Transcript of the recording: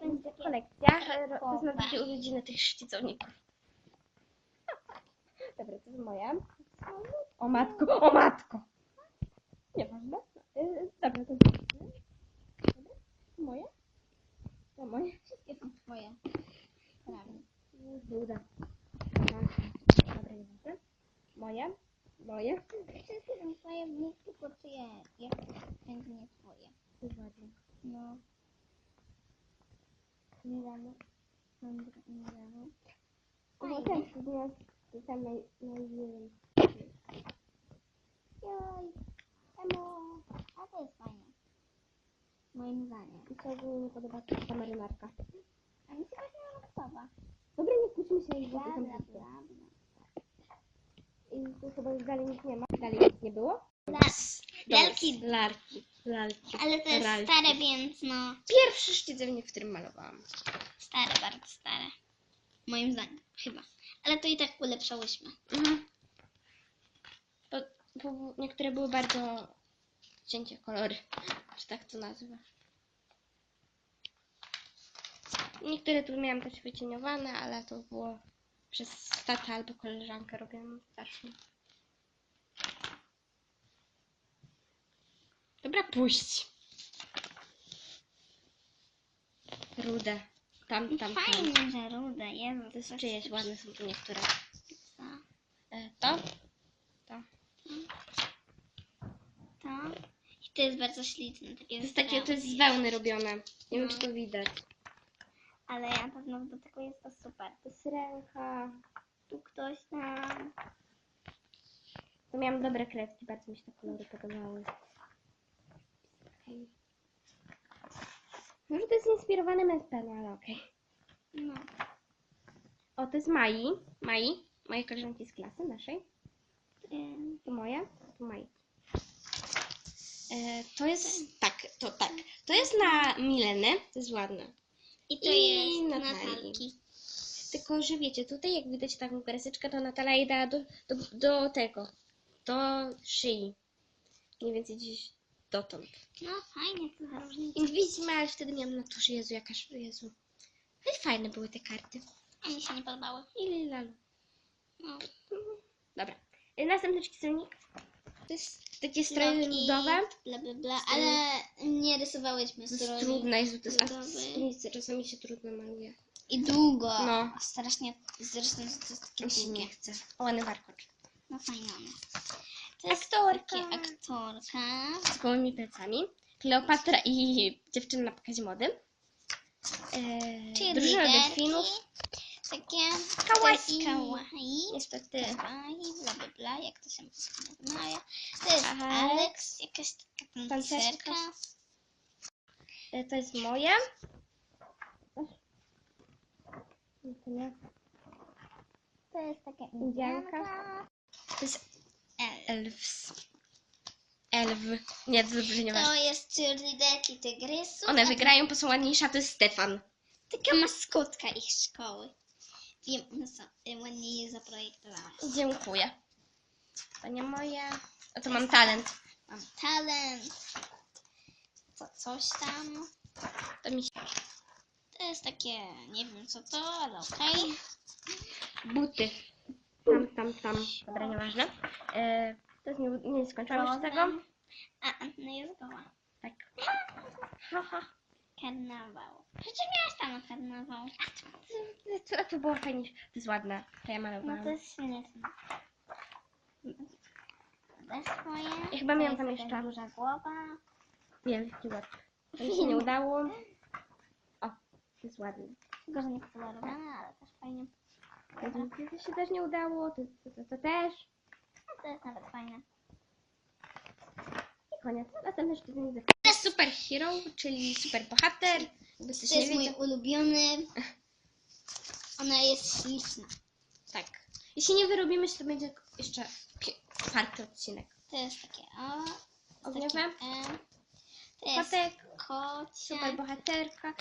będzie kolekcja. e, To drugie urodziny tych szczycowników. Dobra, to jest moje. O matko, o matko! Nieważne. Y, Dobra, to jest moje? To moje? Wszystkie są twoje. Prawie. Buda. Dobra, nieważne. Moje? Moje? Wszystkie są twoje, nie tylko czyje. Jak będzie nie twoje. To jest Milano. No Fajnie. ten przedmiot, to naj, najwięcej. Joj. Emo. A to jest fajne. Moim zdaniem. I co ogólnie nie podoba się ta marynarka. A mi się właśnie ona podoba. Dobra, nie kłóćmy się bla, bla, bla. I tu chyba już dalej nic nie ma. Dalej nic nie było? Las. Lalki. Larki. Lalki. Ale to jest stare, więc no. Pierwszy szczycewnik, w którym malowałam. Stare, bardzo stare. Moim zdaniem. Chyba. Ale to i tak ulepszałyśmy. Mhm. Bo, bo niektóre były bardzo cienkie kolory, czy tak to nazwę. Niektóre tu miałam też wycieniowane, ale to było przez tatę albo koleżankę robiłam starszą. Dobra, puść. Rude. Tam, tam, tam. Fajnie, że rude. Jezu, To jest czyjeś, ładne są tu niektóre. E, to? To. To. I to jest bardzo śliczne. Takie To jest takie, to jest z wełny robione. Nie wiem, No. czy to widać. Ale na pewno do tego jest to super. To jest ręka. Tu ktoś tam. To miałam dobre kredki, bardzo mi się te kolory podobały. Okej. MSP, no ale okej. No. O, to jest Mai. Mai. Mojej koleżanki z klasy naszej. To moja, to Mai. E, to jest, tak, to tak. To jest na Mileny, to jest ładne. I to I jest Natalii. Natalki. Tylko, że wiecie, tutaj jak widać taką kreseczkę, to Natalia jej dała do, do, do tego, do szyi. Mniej więcej gdzieś dotąd. No fajnie. I widzimy, ale wtedy miałam na tuszy, Jezu, jakaż, Jezu. Ale fajne były te karty. A mi się nie podobały. I lalu. No. Dobra. Y, Następny czciselnik. To jest takie Kroki, ludowe. Bla, bla, bla. Ale nie rysowałyśmy To jest trudne, Jezu, to jest czasami się trudno maluje. I długo. No. Strasznie. Zresztą to jest takie Mi się długie. nie chce. O, ładny warkocz. No fajnie jest Aktorka. takie aktorka. Z gołymi plecami. Kleopatra i dziewczyna na pokazie mody. Eee, drużyna delfinów. Takie Kawaii. kawaii. Niestety. Kawaii, bla bla bla, jak to się nazywa. To jest Aha. Alex, jakaś taka Tancerka. E, To jest moje. To jest taka indianka. To jest El. elfs. Elw. Nie, to dobrze nie To ma. jest cheerleaderki tygrysów. One a to wygrają, to jest Stefan. Taka maskotka ich szkoły. Wiem, one są y, ładnie je zaprojektowane. Dziękuję. To nie moje. A to mam talent. Mam talent. Co, coś tam. To mi się... To jest takie, nie wiem co to, ale okej. Buty. Tam, tam. Dobra, nieważne. E, to jest nie, nie skończyłam jeszcze tego. A, a, no jest goła. Tak. Ha, ha. Karnawał. Przecież miałaś tam na karnawał. To, to, to było fajnie. To jest ładne. To ja No malowałam. to jest śmieszne. Bez swoje. Ja chyba miałam tam jest jeszcze- duża głowa. Wielki łeb. To mi się nie udało. O, to jest ładne. Tylko, że nie kolorowane, ale też fajnie. To, się też nie udało. To, to, to, to też. No to jest nawet fajne. I koniec. Następny szczytnik. To jest super hero, czyli super bohater. Jakby coś To nie jest mój ulubiony. Ona jest śliczna. Tak. Jeśli nie wyrobimy się, to będzie jeszcze pi- czwarty odcinek. To jest takie o. Takie, e. To jest Kotek, super bohaterka.